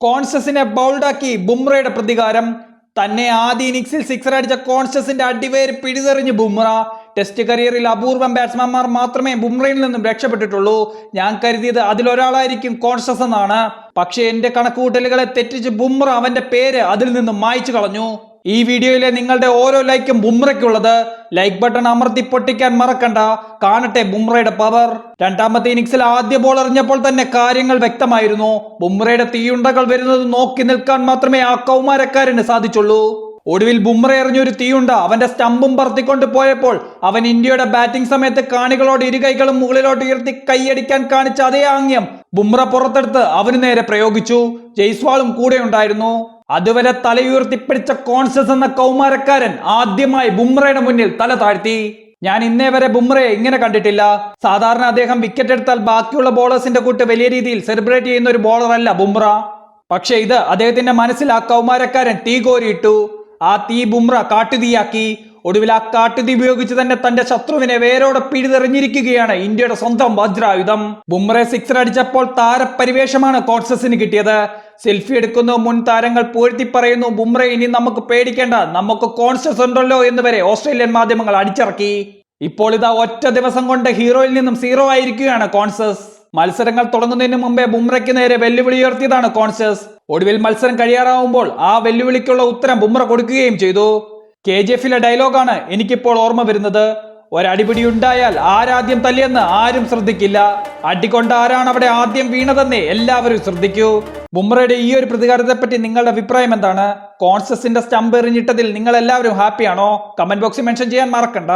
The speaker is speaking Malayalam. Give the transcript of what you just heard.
കോൺഷ്യസിനെ ബൗൾഡാക്കി ബുംറയുടെ പ്രതികാരം. തന്നെ ആദ്യ ഇന്നിംഗ്സിൽ സിക്സർ അടിച്ച കോൺഷ്യസിന്റെ അടിവേര് പിടിതെറിഞ്ഞ് ബുംറ. ടെസ്റ്റ് കരിയറിൽ അപൂർവം ബാറ്റ്സ്മാൻമാർ മാത്രമേ ബുംറയിൽ നിന്നും രക്ഷപ്പെട്ടിട്ടുള്ളൂ. ഞാൻ കരുതിയത് അതിലൊരാളായിരിക്കും കോൺഷ്യസ് എന്നാണ്. പക്ഷേ എന്റെ കണക്കുകൂട്ടലുകളെ തെറ്റിച്ച് ബുംറ അവന്റെ പേര് അതിൽ നിന്നും മായ്ച്ചു കളഞ്ഞു. ഈ വീഡിയോയിലെ നിങ്ങളുടെ ഓരോ ലൈക്കും ബുംറയ്ക്കുള്ളത് ലൈക്ക് ബട്ടൺ അമർത്തി പൊട്ടിക്കാൻ മറക്കണ്ട. കാണട്ടെ ബുംറയുടെ പവർ. രണ്ടാമത്തെ ഇന്നിംഗ്സിൽ ആദ്യ ബോൾ എറിഞ്ഞപ്പോൾ തന്നെ കാര്യങ്ങൾ വ്യക്തമായിരുന്നു. ബുംറയുടെ തീയുണ്ടകൾ വരുന്നത് നോക്കി നിൽക്കാൻ മാത്രമേ ആ കൗമാരക്കാരന് സാധിച്ചുള്ളൂ. ഒടുവിൽ ബുംറ എറിഞ്ഞൊരു തീയുണ്ട. അവന്റെ സ്റ്റമ്പും പറത്തിക്കൊണ്ട് പോയപ്പോൾ അവൻ ഇന്ത്യയുടെ ബാറ്റിംഗ് സമയത്ത് കാണികളോട് ഇരുകൈകളും മുകളിലോട്ട് ഉയർത്തി കൈയടിക്കാൻ കാണിച്ച അതേ ആംഗ്യം ബുംറ പുറത്തെടുത്ത് അവന് നേരെ പ്രയോഗിച്ചു. ജയ്സ്വാളും കൂടെ ഉണ്ടായിരുന്നു. അതുവരെ തലയുയർത്തിപ്പിടിച്ച കോൺഷ്യസ് എന്ന കൗമാരക്കാരൻ ആദ്യമായി ബുംറയുടെ മുന്നിൽ തല താഴ്ത്തി. ഞാൻ ഇന്നേ വരെ ബുംറയെ ഇങ്ങനെ കണ്ടിട്ടില്ല. സാധാരണ അദ്ദേഹം വിക്കറ്റ് എടുത്താൽ ബാക്കിയുള്ള ബോളേഴ്സിന്റെ കൂട്ട് വലിയ രീതിയിൽ സെലിബ്രേറ്റ് ചെയ്യുന്ന ഒരു ബോളർ അല്ല ബുംറ. പക്ഷെ ഇത് അദ്ദേഹത്തിന്റെ മനസ്സിൽ ആ കൗമാരക്കാരൻ തീ കോരിയിട്ടു. ആ തീ ബുംറ കാട്ടുതീയാക്കി. ഒടുവിൽ ആ കാട്ടുതീ ഉപയോഗിച്ച് തന്നെ തന്റെ ശത്രുവിനെ വേരോടെ പിഴുതെറിഞ്ഞിരിക്കുകയാണ് ഇന്ത്യയുടെ സ്വന്തം വജ്രായുധം. ബുംറെ സിക്സർ അടിച്ചപ്പോൾ താരപരിവേഷമാണ് കോൺസസിന് കിട്ടിയത്. സെൽഫി എടുക്കുന്ന മുൻ താരങ്ങൾ പൂഴ്ത്തി പറയുന്നു ബുംറ ഇനി നമുക്ക് പേടിക്കേണ്ട. നമുക്ക് കോൺഷ്യസ് ഉണ്ടല്ലോ എന്ന് വരെ ഓസ്ട്രേലിയൻ മാധ്യമങ്ങൾ അടിച്ചിറക്കി. ഇപ്പോൾ ഇതാ ഒറ്റ ദിവസം കൊണ്ട് ഹീറോയിൽ നിന്നും സീറോ ആയിരിക്കുകയാണ് കോൺഷ്യസ് മത്സരങ്ങൾ തുടങ്ങുന്നതിന് മുമ്പേ ബുംറയ്ക്ക് നേരെ വെല്ലുവിളി ഉയർത്തിയതാണ് കോൺഷ്യസ് ഒടുവിൽ മത്സരം കഴിയാറാവുമ്പോൾ ആ വെല്ലുവിളിക്കുള്ള ഉത്തരം ബുംറ കൊടുക്കുകയും ചെയ്തു. കെ ജി എഫിലെ ഡയലോഗാണ് എനിക്കിപ്പോൾ ഓർമ്മ വരുന്നത്. ഒരടിപിടി ഉണ്ടായാൽ ആരാദ്യം തല്ലിയെന്ന് ആരും ശ്രദ്ധിക്കില്ല. അടികൊണ്ട് ആരാണ് അവിടെ ആദ്യം വീണതെന്ന് എല്ലാവരും ശ്രദ്ധിക്കൂ. ബുംറയുടെ ഈ ഒരു പ്രതികാരത്തെപ്പറ്റി നിങ്ങളുടെ അഭിപ്രായം എന്താണ്? കോൺസസിന്റെ സ്റ്റംപ് എറിഞ്ഞിട്ടതിൽ നിങ്ങൾ എല്ലാവരും ഹാപ്പിയാണോ? കമന്റ് ബോക്സിൽ മെൻഷൻ ചെയ്യാൻ മറക്കണ്ട.